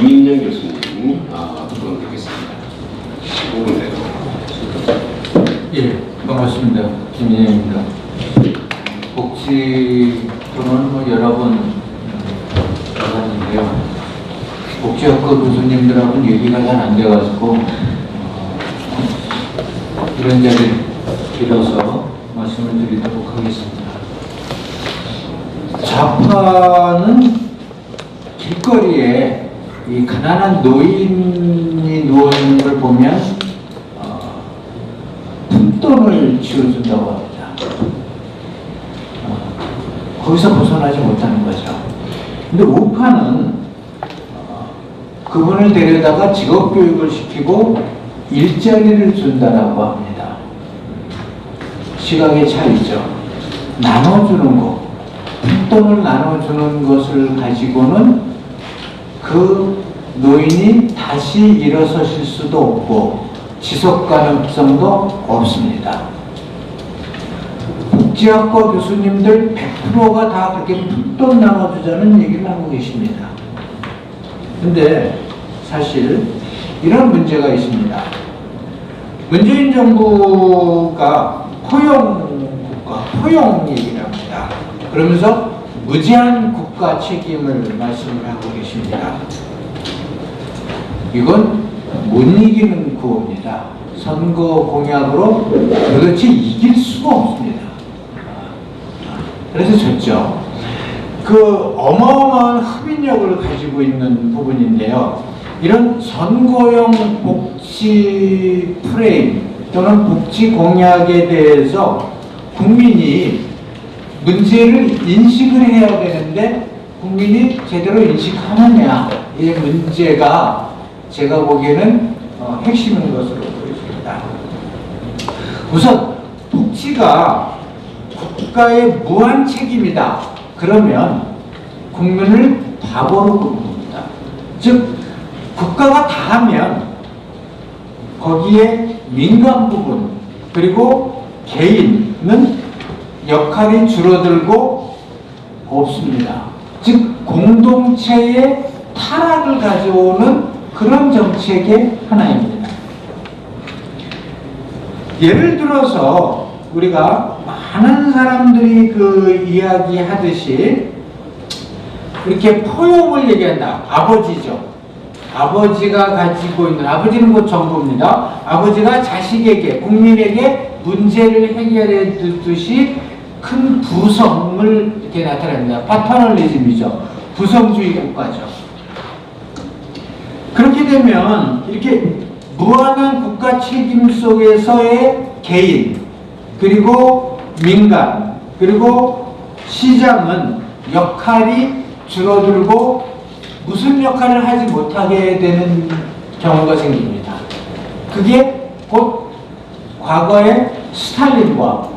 김인정 교수님 아, 부탁드리겠습니다. 15분 내로. 예, 반갑습니다. 김인영입니다. 복지토론 뭐 여러 번 나갔는데요. 복지학과 교수님들하고는 얘기가 잘 안 돼가지고 어, 이런 자리를 빌어서 말씀을 드리도록 하겠습니다. 좌파는 길거리에 이 가난한 노인이 누워 있는 걸 보면 어, 푼돈을 쥐어준다고 합니다. 어, 거기서 벗어나지 못하는 거죠. 근데 우파는 어, 그분을 데려다가 직업 교육을 시키고 일자리를 준다라고 합니다. 시각의 차이죠. 나눠주는 것, 푼돈을 나눠주는 것을 가지고는 그 노인이 다시 일어서실 수도 없고 지속 가능성도 없습니다. 복지학과 교수님들 100%가 다 그렇게 푼돈 나눠주자는 얘기를 하고 계십니다. 근데 사실 이런 문제가 있습니다. 문재인 정부가 포용 국가, 포용 얘기를 합니다. 그러면서 무제한 국가 책임을 말씀을 하고 계십니다. 이건 못 이기는 구호입니다. 선거 공약으로 도대체 이길 수가 없습니다. 그래서 졌죠. 그 어마어마한 흡인력을 가지고 있는 부분인데요. 이런 선거용 복지 프레임 또는 복지 공약에 대해서 국민이 문제를 인식을 해야 되는데 국민이 제대로 인식하느냐 이 문제가 제가 보기에는 어, 핵심인 것으로 보여집니다. 우선 복지가 국가의 무한 책임이다. 그러면 국민을 바보로 굽니다. 즉 국가가 다 하면 거기에 민간 부분 그리고 개인은 역할이 줄어들고 없습니다. 즉 공동체의 타락을 가져오는 그런 정책의 하나입니다. 예를 들어서 우리가 많은 사람들이 그 이야기하듯이 이렇게 포용을 얘기한다. 아버지죠. 아버지가 가지고 있는 아버지는 곧 정부입니다. 아버지가 자식에게 국민에게 문제를 해결해 주듯이 큰 부성을 이렇게 나타냅니다. 파터널리즘이죠. 부성주의 국가죠. 그렇게 되면 이렇게 무한한 국가 책임 속에서의 개인 그리고 민간 그리고 시장은 역할이 줄어들고 무슨 역할을 하지 못하게 되는 경우가 생깁니다. 그게 곧 과거의 스탈린과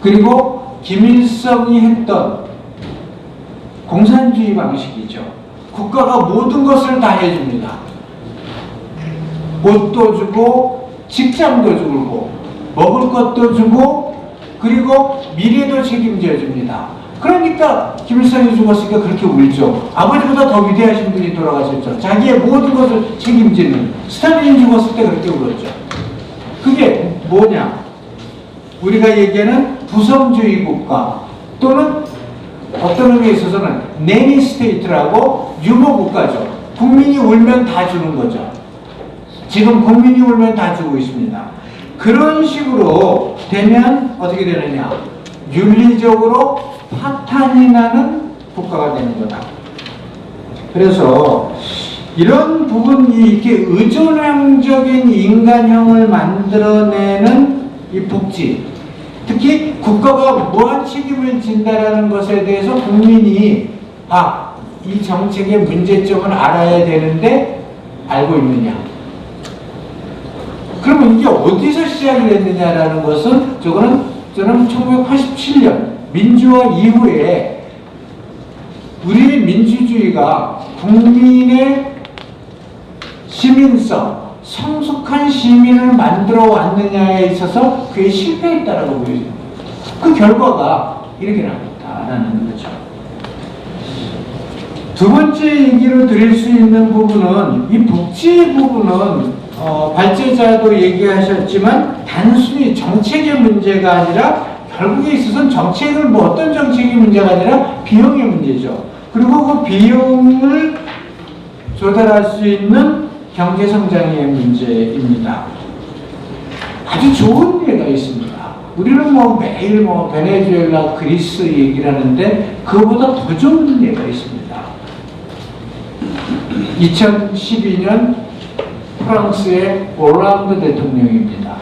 그리고 김일성이 했던 공산주의 방식이죠. 국가가 모든 것을 다 해줍니다. 옷도 주고 직장도 주고 먹을 것도 주고 그리고 미래도 책임져 줍니다. 그러니까 김일성이 죽었으니까 그렇게 울죠. 아버지보다 더 위대하신 분이 돌아가셨죠. 자기의 모든 것을 책임지는 스탈린이 죽었을 때 그렇게 울었죠. 그게 뭐냐? 우리가 얘기하는 부성주의 국가 또는 어떤 의미에 있어서는 네니 스테이트라고 유머 국가죠. 국민이 울면 다 주는 거죠. 지금 국민이 울면 다 주고 있습니다. 그런 식으로 되면 어떻게 되느냐? 윤리적으로 파탄이 나는 국가가 되는 거다. 그래서 이런 부분이 이렇게 의존형적인 인간형을 만들어내는 이 복지, 특히 국가가 무한 책임을 진다라는 것에 대해서 국민이 아, 이 정책의 문제점을 알아야 되는데 알고 있느냐? 그러면 이게 어디서 시작이 됐느냐라는 것은 저거는 저는 1987년 민주화 이후에 우리의 민주주의가 국민의 시민성, 성숙한 시민을 만들어 왔느냐에 있어서 그게 실패했다라고 보여집니다. 그 결과가 이렇게 나왔다라는 거죠. 두 번째 얘기로 드릴 수 있는 부분은 이 복지 부분은 어, 발제자도 얘기하셨지만 단순히 정책의 문제가 아니라 결국에 있어서는 정책을 뭐 어떤 정책의 문제가 아니라 비용의 문제죠. 그리고 그 비용을 조달할 수 있는 경제 성장의 문제입니다. 아주 좋은 예가 있습니다. 우리는 뭐 매일 뭐 베네수엘라 그리스 얘기를 하는데 그보다 더 좋은 예가 있습니다. 2012년 프랑스의 올랑드 대통령입니다.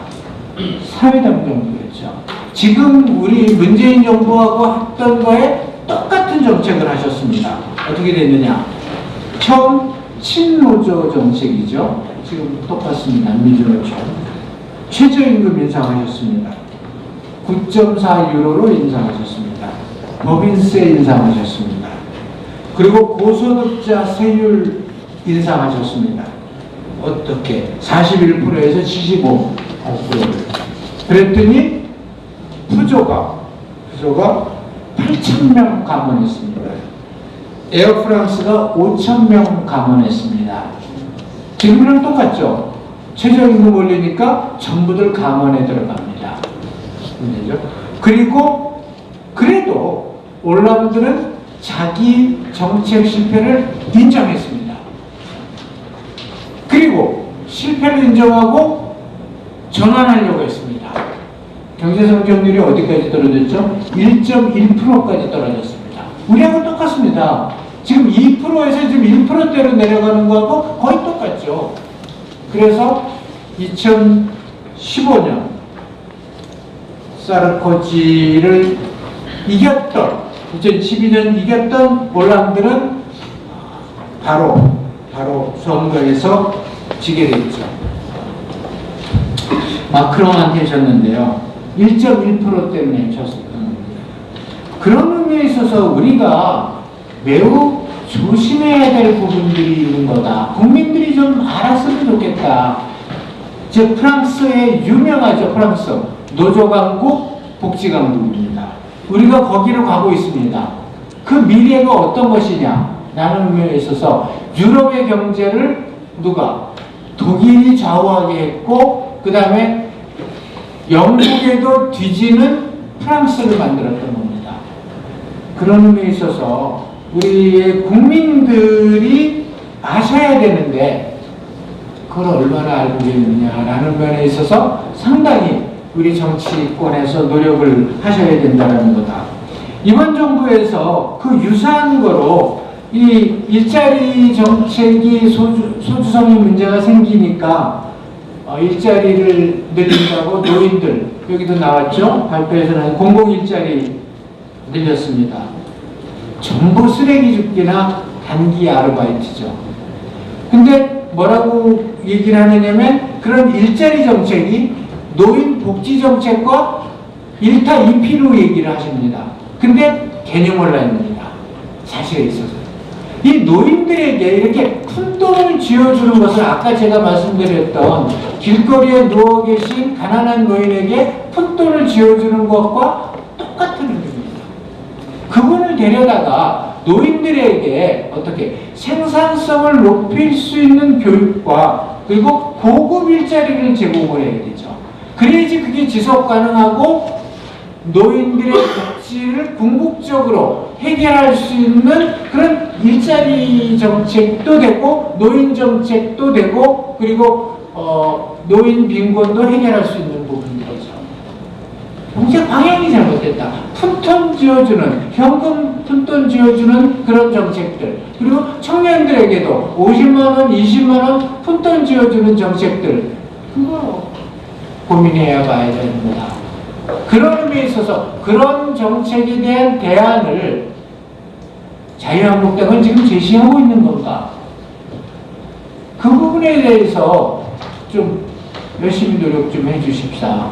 사회당 정부였죠. 지금 우리 문재인 정부하고 했던 거에 똑같은 정책을 하셨습니다. 어떻게 됐느냐? 처음 친노조 정책이죠. 지금 똑같습니다. 미주노조. 최저임금 인상하셨습니다. 9.4 유로로 인상하셨습니다. 법인세 인상하셨습니다. 그리고 고소득자 세율 인상하셨습니다. 어떻게? 41%에서 75%를. 그랬더니 부조가, 부조가 8,000명 감원했습니다. 에어프랑스가 5,000명 감원했습니다. 지금이랑 똑같죠? 최저임금 올리니까 전부들 감원에 들어갑니다. 그리고 그래도 올라운드는 자기 정책 실패를 인정했습니다. 그리고 실패를 인정하고 전환하려고 했습니다. 경제 성장률이 어디까지 떨어졌죠? 1.1%까지 떨어졌습니다. 우리하고 똑같습니다. 지금 2%에서 지금 1%대로 내려가는 거하고 거의 똑같죠. 그래서 2015년 사르코지를 이겼던 2012년 이겼던 올랑드는 바로 바로 선거에서 지게 됐죠. 마크롱한테 졌는데요. 1.1% 때문에 졌었던 겁니다. 그런 의미에 있어서 우리가 매우 조심해야 될 부분들이 있는 거다. 국민들이 좀 알았으면 좋겠다. 즉 프랑스의 유명하죠 프랑스 노조 강국 복지 강국입니다. 우리가 거기로 가고 있습니다. 그 미래가 어떤 것이냐 라는 의미에 있어서 유럽의 경제를 누가 독일이 좌우하게 했고 그 다음에 영국에도 뒤지는 프랑스를 만들었던 겁니다. 그런 의미에 있어서 우리의 국민들이 아셔야 되는데 그걸 얼마나 알고 있느냐라는 면에 있어서 상당히 우리 정치권에서 노력을 하셔야 된다는 거다. 이번 정부에서 그 유사한 거로 이 일자리 정책이 소주, 소주성이 문제가 생기니까 어, 일자리를 늘린다고 노인들 여기도 나왔죠 발표에서는 공공 일자리 늘렸습니다. 전부 쓰레기 줍기나 단기 아르바이트죠. 근데 뭐라고 얘기를 하느냐면 그런 일자리 정책이 노인 복지 정책과 1타 2피로 얘기를 하십니다. 근데 개념을 납니다. 사실에 있어서. 이 노인들에게 이렇게 큰 돈을 쥐어주는 것은 아까 제가 말씀드렸던 길거리에 누워 계신 가난한 노인에게 큰 돈을 쥐어주는 것과 똑같은 의미입니다. 그분을 데려다가 노인들에게 어떻게 생산성을 높일 수 있는 교육과 그리고 고급 일자리를 제공을 해야 되죠. 그래야지 그게 지속 가능하고 노인들의 복지를 궁극적으로 해결할 수 있는 그런 일자리 정책도 되고 노인 정책도 되고 그리고 어, 노인 빈곤도 해결할 수 있는 부분인 거죠. 경제 방향이 잘못됐다. 푼돈 지어주는 현금 푼돈 지어주는 그런 정책들 그리고 청년들에게도 50만 원, 20만 원 푼돈 지어주는 정책들 그거 고민해야 봐야 거다. 그런 의미에 있어서 그런 정책에 대한 대안을 자유한국당은 지금 제시하고 있는 건가? 그 부분에 대해서 좀 열심히 노력 좀 해주십사.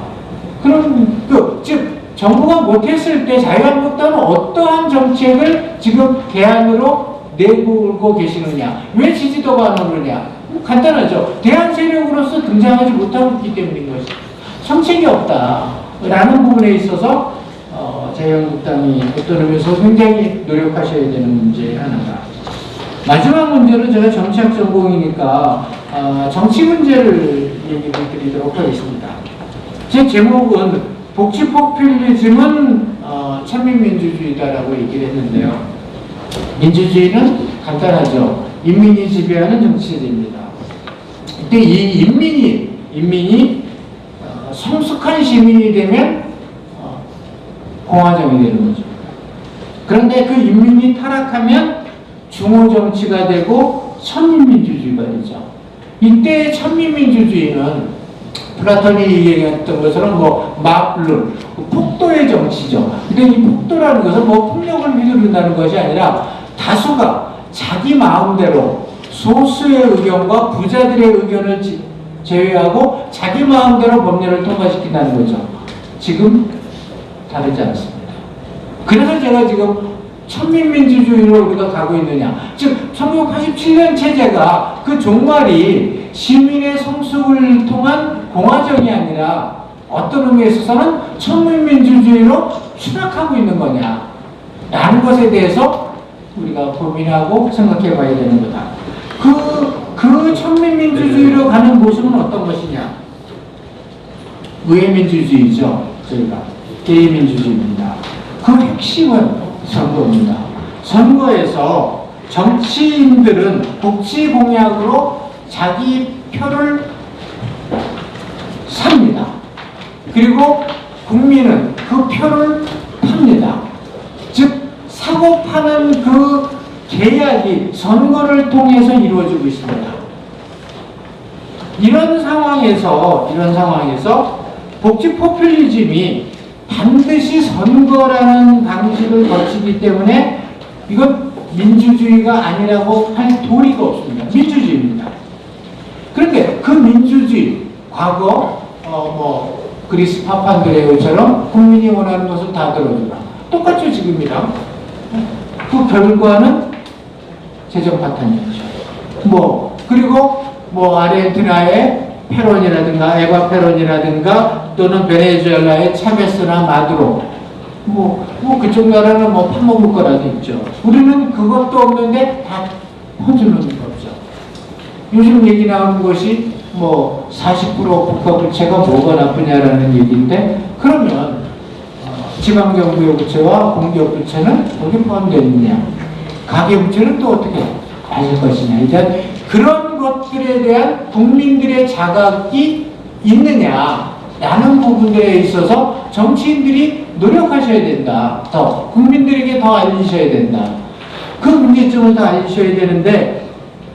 그럼 그, 즉 정부가 못했을 때 자유한국당은 어떠한 정책을 지금 대안으로 내고 계시느냐? 왜 지지도가 안 오르냐? 뭐 간단하죠. 대안 세력으로서 등장하지 못하고 있기 때문인 것이. 정책이 없다. 라는 부분에 있어서 어, 자유한국당이 어떤 의미에서 굉장히 노력하셔야 되는 문제 하나가. 마지막 문제는 제가 정치학 전공이니까 아, 정치 문제를 얘기를 드리도록 하겠습니다. 제 제목은 복지 포퓰리즘은 어, 천민민주주의다라고 얘기를 했는데요. 민주주의는 간단하죠. 인민이 지배하는 정치제입니다. 근데 이 인민이 인민이 어, 성숙한 시민이 되면 어, 공화정이 되는 거죠. 그런데 그 인민이 타락하면 중호 정치가 되고 천민민주주의가 되죠. 이때 천민민주주의는 플라톤이 얘기했던 것처럼 뭐 마블론 폭도의 정치죠. 근데 이 폭도라는 것은 뭐 폭력을 휘두른다는 것이 아니라 다수가 자기 마음대로 소수의 의견과 부자들의 의견을 지- 제외하고 자기 마음대로 법률을 통과시킨다는 거죠. 지금 다르지 않습니다. 그래서 제가 지금 천민민주주의로 우리가 가고 있느냐. 즉, 1987년 체제가 그 종말이 시민의 성숙을 통한 공화정이 아니라 어떤 의미에 있어서는 천민민주주의로 추락하고 있는 거냐. 라는 것에 대해서 우리가 고민하고 생각해 봐야 되는 거다. 그, 그 천민민주주의로 가는 모습은 어떤 것이냐. 의회민주주의죠. 저희가. 개의민주주의입니다. 그 핵심은 선거입니다. 선거에서 정치인들은 복지 공약으로 자기 표를 삽니다. 그리고 국민은 그 표를 팝니다. 즉, 사고 파는 그 계약이 선거를 통해서 이루어지고 있습니다. 이런 상황에서, 이런 상황에서 복지 포퓰리즘이 반드시 선거라는 방식을 거치기 때문에 이건 민주주의가 아니라고 할 도리가 없습니다. 민주주의입니다. 그런데 그 민주주의, 과거, 어, 뭐, 그리스 파판드레오처럼 국민이 원하는 것을 다 들어주라. 똑같죠, 지금이랑. 그 결과는 재정 파탄이었죠. 뭐, 그리고 뭐, 아르헨티나의 페론이라든가 에바 페론이라든가 또는 베네수엘라의 차베스나 마두로 뭐, 뭐 그쪽 나라는 뭐 파먹을 거라도 있죠. 우리는 그것도 없는데 다 퍼주는. 요즘 얘기 나오는 것이 뭐 40% 국가부채가 뭐가 나쁘냐라는 얘기인데 그러면 어, 지방정부의 부채와 공기업부채는 포함되어 있느냐 가계부채는 또 어떻게 맞을 것이냐 일단 그런 것들에 대한 국민들의 자각이 있느냐 라는 부분들에 있어서 정치인들이 노력하셔야 된다. 더 국민들에게 더 알리셔야 된다. 그 문제점을 더 알리셔야 되는데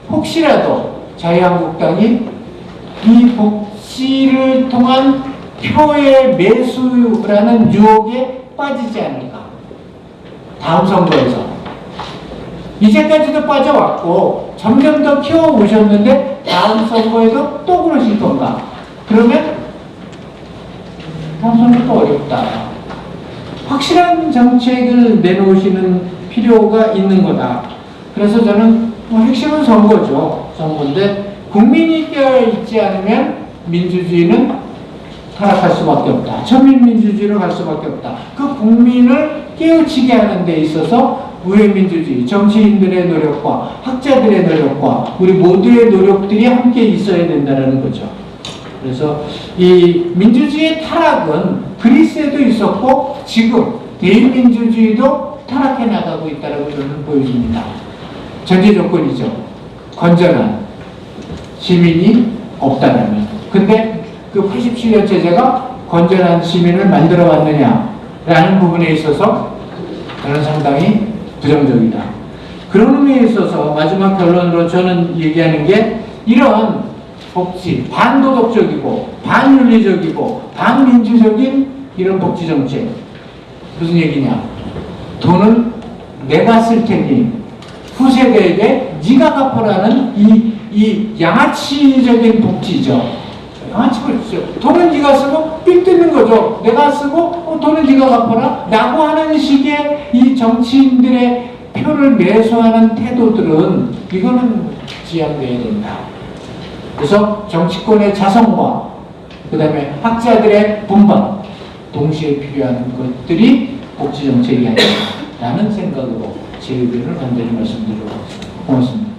혹시라도 자유한국당이 이 복지를 통한 표의 매수라는 유혹에 빠지지 않을까. 다음 선거에서. 이제까지도 빠져왔고 점점 더 키워오셨는데 다음 선거에도 또 그러실 건가? 그러면 다음 선거 또 어렵다. 확실한 정책을 내놓으시는 필요가 있는 거다. 그래서 저는 뭐 핵심은 선거죠. 선거인데 국민이 깨어있지 않으면 민주주의는 타락할 수밖에 없다. 천민민주주의로 갈 수밖에 없다. 그 국민을 깨우치게 하는 데 있어서 우회민주주의, 정치인들의 노력과 학자들의 노력과 우리 모두의 노력들이 함께 있어야 된다는 거죠. 그래서 이 민주주의의 타락은 그리스에도 있었고 지금 대의민주주의도 타락해 나가고 있다고 저는 보여집니다. 전제 조건이죠. 건전한 시민이 없다라면. 근데 그 87년 체제가 건전한 시민을 만들어 왔느냐라는 부분에 있어서 저는 상당히 부정적이다. 그런 의미에 있어서 마지막 결론으로 저는 얘기하는 게 이런 복지, 반도덕적이고 반윤리적이고 반민주적인 이런 복지 정책 무슨 얘기냐? 돈은 내가 쓸 테니 후세대에게 네가 갚아라는 이, 이 양아치적인 복지죠. 양아치 복지죠. 돈은 네가 쓰고 삥 뜯는 거죠. 내가 쓰고 어, 돈은 네가 갚아라 라고 하는 식의 이 정치인들의 표를 매수하는 태도들은 이거는 지양돼야 된다. 그래서 정치권의 자성과 그 다음에 학자들의 분방 동시에 필요한 것들이 복지 정책이 아니라는 생각으로 제 의견을 간단히 말씀드리고. 고맙습니다.